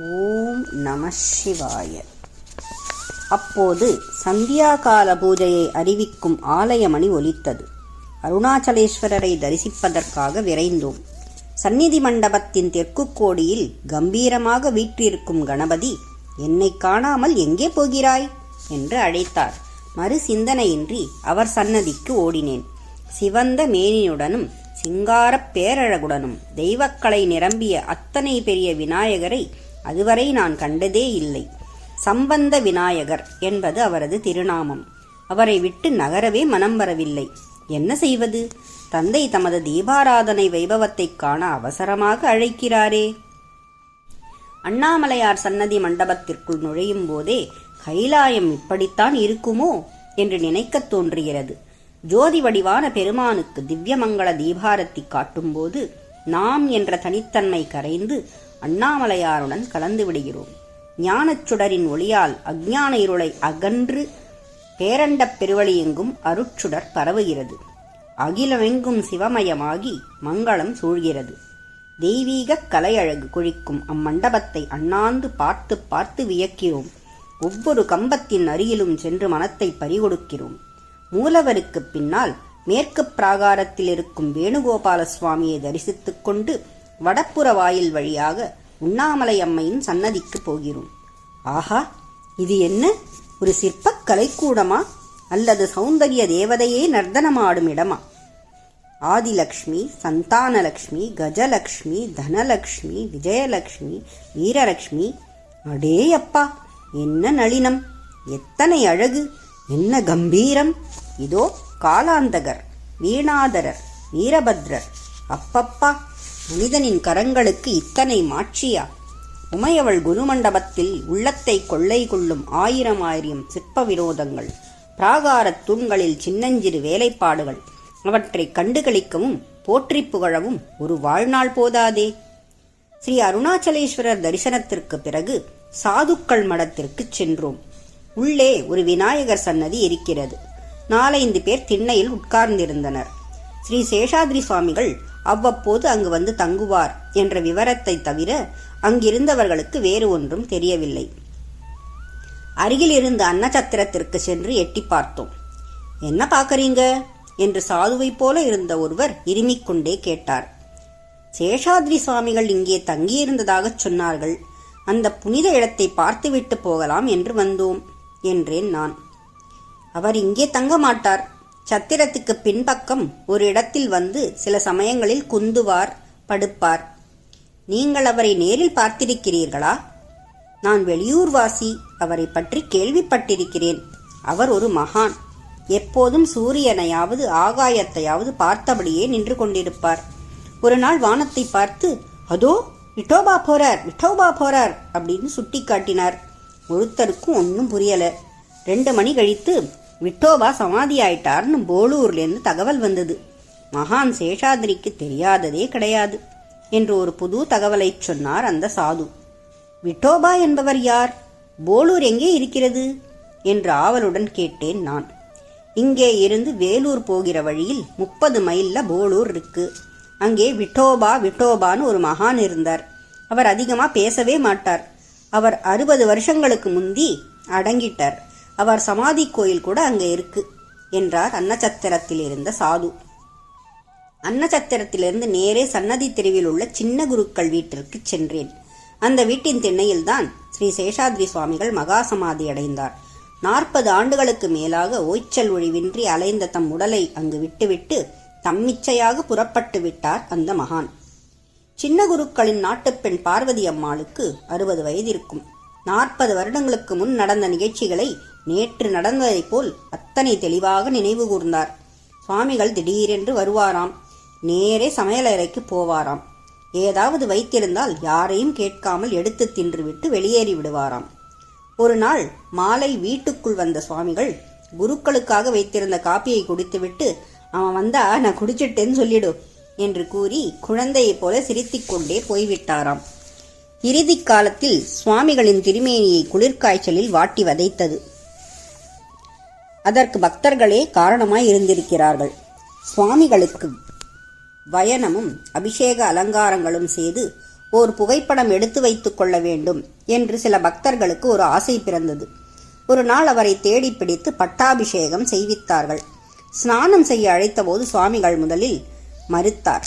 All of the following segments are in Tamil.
ஓம் நம சிவாய. அப்போது சந்தியாகால பூஜையை அறிவிக்கும் ஆலயமணி ஒலித்தது. அருணாச்சலேஸ்வரரை தரிசிப்பதற்காக விரைந்தோம். சந்நிதி மண்டபத்தின் தெற்கு கோடியில் கம்பீரமாக வீற்றிருக்கும் கணபதி என்னை காணாமல் எங்கே போகிறாய்? என்று அழைத்தார். மறு சிந்தனையின்றி அவர் சன்னதிக்கு ஓடினேன். சிவந்த மேனியுடனும் சிங்காரப் பேரழகுடனும் தெய்வக்கலை நிரம்பிய அத்தனை பெரிய விநாயகரை அதுவரை நான் கண்டதே இல்லை. சம்பந்த விநாயகர் என்பது அவரது திருநாமம். அவரை விட்டு நகரவே மனம் வரவில்லை. என்ன செய்வது? தந்தை தமது தீபாராதனை வைபவத்தைக் காண அவசரமாக அழைக்கிறாரே. அண்ணாமலையார் சன்னதி மண்டபத்திற்குள் நுழையும் போதே கைலாயம் இப்படித்தான் இருக்குமோ என்று நினைக்கத் தோன்றுகிறது. ஜோதி வடிவான பெருமானுக்கு திவ்யமங்கள தீபாரத்தி காட்டும்போது நாம் என்ற தனித்தன்மை கரைந்து அண்ணாமலையாருடன் கலந்து விடுகிறோம். ஞானச் சுடரின் ஒளியால் அஞ்ஞான இருளை அகன்று பேரண்டப் பெருவழியெங்கும் அருட்சுடர் பரவுகிறது. அகிலமெங்கும் சிவமயமாகி மங்களம் சூழ்கிறது. தெய்வீக கலையழகு குழிக்கும் அம்மண்டபத்தை அண்ணாந்து பார்த்து பார்த்து வியக்கிறோம். ஒவ்வொரு கம்பத்தின் அருகிலும் சென்று மனத்தை பறிகொடுக்கிறோம். மூலவருக்கு பின்னால் மேற்கு பிராகாரத்தில் இருக்கும் வேணுகோபால சுவாமியை தரிசித்துக் கொண்டு வடப்புற வாயில் வழியாக உண்ணாமலை அம்மையின் சன்னதிக்கு போகிறோம். ஆஹா இது என்ன? ஒரு சிற்பக் கலைக்கூடமா? அல்லது சௌந்தரிய தேவதையே நர்த்தனமாடும் இடமா? ஆதிலக்ஷ்மி சந்தானலக்ஷ்மி கஜலக்ஷ்மி தனலக்ஷ்மி விஜயலக்ஷ்மி வீரலக்ஷ்மி. அடே அப்பா என்ன நளினம்? எத்தனை அழகு? என்ன கம்பீரம்? இதோ காலாந்தகர் வீணாதரர் வீரபத்ரர். அப்பப்பா மனிதனின் கரங்களுக்கு இத்தனை மாட்சியா? உமையவள் குருமண்டபத்தில் உள்ளத்தை கொள்ளை கொள்ளும் ஆயிரம் ஆயிரம் சிற்ப விரோதங்கள் பிராகாரத் தூண்களில் சின்னஞ்சிறு வேலைப்பாடுகள் அவற்றை கண்டுகளிக்கவும் போற்றி புகழவும் ஒரு வாழ்நாள் போதாதே. ஸ்ரீ அருணாச்சலேஸ்வரர் தரிசனத்திற்கு பிறகு சாதுக்கள் மடத்திற்கு சென்றோம். உள்ளே ஒரு விநாயகர் சன்னதி இருக்கிறது. நாலைந்து பேர் திண்ணையில் உட்கார்ந்திருந்தனர். ஸ்ரீ சேஷாத்ரி சுவாமிகள் அவ்வப்போது அங்கு வந்து தங்குவார் என்ற விவரத்தை தவிர அங்கிருந்தவர்களுக்கு வேறு ஒன்றும் தெரியவில்லை. அருகில் இருந்த அன்னச்சத்திரத்திற்கு சென்று எட்டி பார்த்தோம். என்ன பார்க்கறீங்க? என்று சாதுவைப் போல இருந்த ஒருவர் இருமிக் கொண்டே கேட்டார். சேஷாத்ரி சுவாமிகள் இங்கே தங்கியிருந்ததாகச் சொன்னார்கள். அந்த புனித இடத்தை பார்த்துவிட்டு போகலாம் என்று வந்தோம் என்றேன் நான். அவர் இங்கே தங்க மாட்டார். சத்திரத்துக்கு பின்பக்கம் ஒரு இடத்தில் வந்து சில சமயங்களில் குந்துவார் படுப்பார். நீங்கள் அவரை நேரில் பார்த்திருக்கிறீர்களா? நான் வெளியூர்வாசி அவரை பற்றி கேள்விப்பட்டிருக்கிறேன். அவர் ஒரு மகான். எப்போதும் சூரியனையாவது ஆகாயத்தையாவது பார்த்தபடியே நின்று கொண்டிருப்பார். ஒரு நாள் வானத்தை பார்த்து அதோ விட்டோபா போறார் விட்டோபா போறார் அப்படின்னு சுட்டி காட்டினார் ஒருத்தருக்கும் ஒன்றும் புரியல. ரெண்டு மணி கழித்து விட்டோபா சமாதி ஆயிட்டார்னு போலூர்லேருந்து தகவல் வந்தது. மகான் சேஷாதிரிக்கு தெரியாததே கிடையாது என்று ஒரு புது தகவலை சொன்னார் அந்த சாது. விட்டோபா என்பவர் யார்? போலூர் எங்கே இருக்கிறது? என்று ஆவலுடன் கேட்டேன் நான். இங்கே இருந்து வேலூர் போகிற வழியில் முப்பது மைல்ல போலூர் இருக்கு. அங்கே விட்டோபா விட்டோபான்னு ஒரு மகான் இருந்தார். அவர் அதிகமாக பேசவே மாட்டார். அவர் அறுபது வருஷங்களுக்கு முந்தி அடங்கிட்டார். அவர் சமாதி கோயில் கூட அங்கே இருக்கு என்றார் அன்னச்சத்திரத்தில் இருந்த சாது. அன்னச்சத்திரத்திலிருந்து நேரே சன்னதி தெருவில் உள்ள சின்ன குருக்கள் வீட்டிற்கு சென்றேன். அந்த வீட்டின் திண்ணையில்தான் ஸ்ரீ சேஷாத்ரி சுவாமிகள் மகா சமாதி அடைந்தார். நாற்பது ஆண்டுகளுக்கு மேலாக ஓய்ச்சல் ஒழிவின்றி அலைந்த தம் உடலை அங்கு விட்டுவிட்டு தம்மிச்சையாக புறப்பட்டு விட்டார் அந்த மகான். சின்ன குருக்களின் நாட்டுப்பெண் பார்வதி அம்மாளுக்கு அறுபது வயதிருக்கும். நாற்பது வருடங்களுக்கு முன் நடந்த நிகழ்ச்சிகளை நேற்று நடந்ததைப் போல் அத்தனை தெளிவாக நினைவு கூர்ந்தார். சுவாமிகள் திடீரென்று வருவாராம். நேரே சமையலறைக்கு போவாராம். ஏதாவது வைத்திருந்தால் யாரையும் கேட்காமல் எடுத்து தின்றுவிட்டு வெளியேறி விடுவாராம். ஒரு நாள் மாலை வீட்டுக்குள் வந்த சுவாமிகள் குருக்களுக்காக வைத்திருந்த காப்பியை குடித்துவிட்டு அவன் வந்தா நான் குடிச்சிட்டேன்னு சொல்லிடு என்று கூறி குழந்தையைப் போல சிரித்திக்கொண்டே போய்விட்டாராம். இறுதி காலத்தில் சுவாமிகளின் திருமேனியை குளிர்காய்ச்சலில் வாட்டி வதைத்தது. அதற்கு பக்தர்களே காரணமாய் இருந்திருக்கிறார்கள். சுவாமிகளுக்கு வயனமும் அபிஷேக அலங்காரங்களும் செய்து ஓர் புகைப்படம் எடுத்து வைத்துக் கொள்ள வேண்டும் என்று சில பக்தர்களுக்கு ஒரு ஆசை பிறந்தது. ஒரு நாள் அவரை தேடி பிடித்து பட்டாபிஷேகம் செய்வித்தார்கள். ஸ்நானம் செய்ய அழைத்தபோது சுவாமிகள் முதலில் மறுத்தார்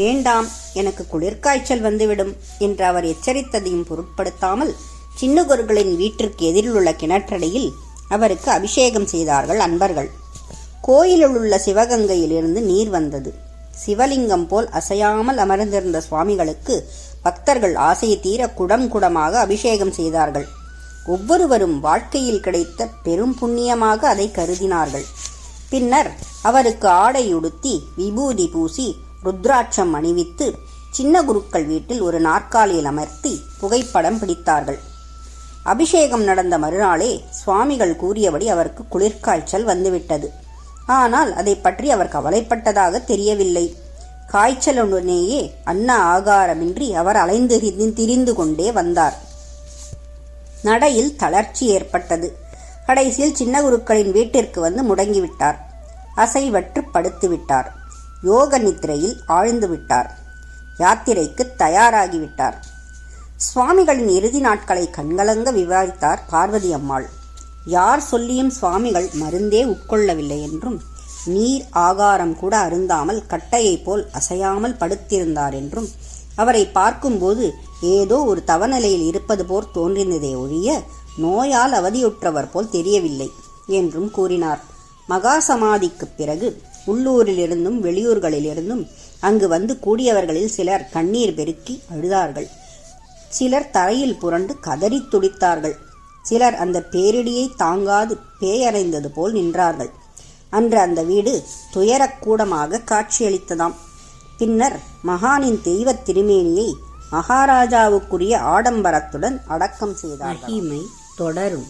வேண்டாம் எனக்கு குளிர்காய்ச்சல் வந்துவிடும் என்று அவர் எச்சரித்ததையும் பொருட்படுத்தாமல் சின்னகுருகளின் வீட்டிற்கு எதிரில் உள்ள கிணற்றடியில் அவருக்கு அபிஷேகம் செய்தார்கள் அன்பர்கள். கோயிலில் உள்ள சிவகங்கையிலிருந்து நீர் வந்தது. சிவலிங்கம் போல் அசையாமல் அமர்ந்திருந்த சுவாமிகளுக்கு பக்தர்கள் ஆசையை தீர குடம் குடமாக அபிஷேகம் செய்தார்கள். ஒவ்வொருவரும் வாழ்க்கையில் கிடைத்த பெரும் புண்ணியமாக அதை கருதினார்கள். பின்னர் அவருக்கு ஆடை உடுத்தி விபூதி பூசி ருத்ராட்சம் அணிவித்து சின்ன குருக்கள் வீட்டில் ஒரு நாற்காலியில் அமர்த்தி புகைப்படம் பிடித்தார்கள். அபிஷேகம் நடந்த மறுநாளே சுவாமிகள் கூறியபடி அவருக்கு குளிர்காய்ச்சல் வந்துவிட்டது. ஆனால் அதை பற்றி அவர் கவலைப்பட்டதாக தெரியவில்லை. காய்ச்சலுடனேயே அன்ன ஆகாரமின்றி அவர் அலைந்து திரிந்து கொண்டே வந்தார். நடையில் தளர்ச்சி ஏற்பட்டது. கடைசியில் சின்ன குருக்களின் வீட்டிற்கு வந்து முடங்கிவிட்டார். அசைவற்று படுத்துவிட்டார். யோக நித்திரையில் ஆழ்ந்து விட்டார். யாத்திரைக்கு தயாராகிவிட்டார். சுவாமிகளின் இறுதி நாட்களை கண்கலங்க விவாதித்தார் பார்வதி அம்மாள். யார் சொல்லியும் சுவாமிகள் மருந்தே உட்கொள்ளவில்லை என்றும் நீர் ஆகாரம் கூட அருந்தாமல் கட்டையைப் போல் அசையாமல் படுத்திருந்தார் என்றும் அவரை பார்க்கும்போது ஏதோ ஒரு தவநிலையில் இருப்பது போல் தோன்றினதே ஒழிய நோயால் அவதியுற்றவர் போல் தெரியவில்லை என்றும் கூறினார். மகா சமாதிக்குப் பிறகு உள்ளூரிலிருந்தும் வெளியூர்களிலிருந்தும் அங்கு வந்து கூடியவர்களில் சிலர் கண்ணீர் பெருக்கி அழுதார்கள். சிலர் தரையில் புரண்டு கதறித் துடித்தார்கள். சிலர் அந்த பேரிடியை தாங்காது பேயறைந்தது போல் நின்றார்கள். அன்று அந்த வீடு துயரக்கூடமாக காட்சியளித்ததாம். பின்னர் மகானின் தெய்வத் திருமேனியை மகாராஜாவுக்குரிய ஆடம்பரத்துடன் அடக்கம் செய்தார் மகிமை தொடரும்.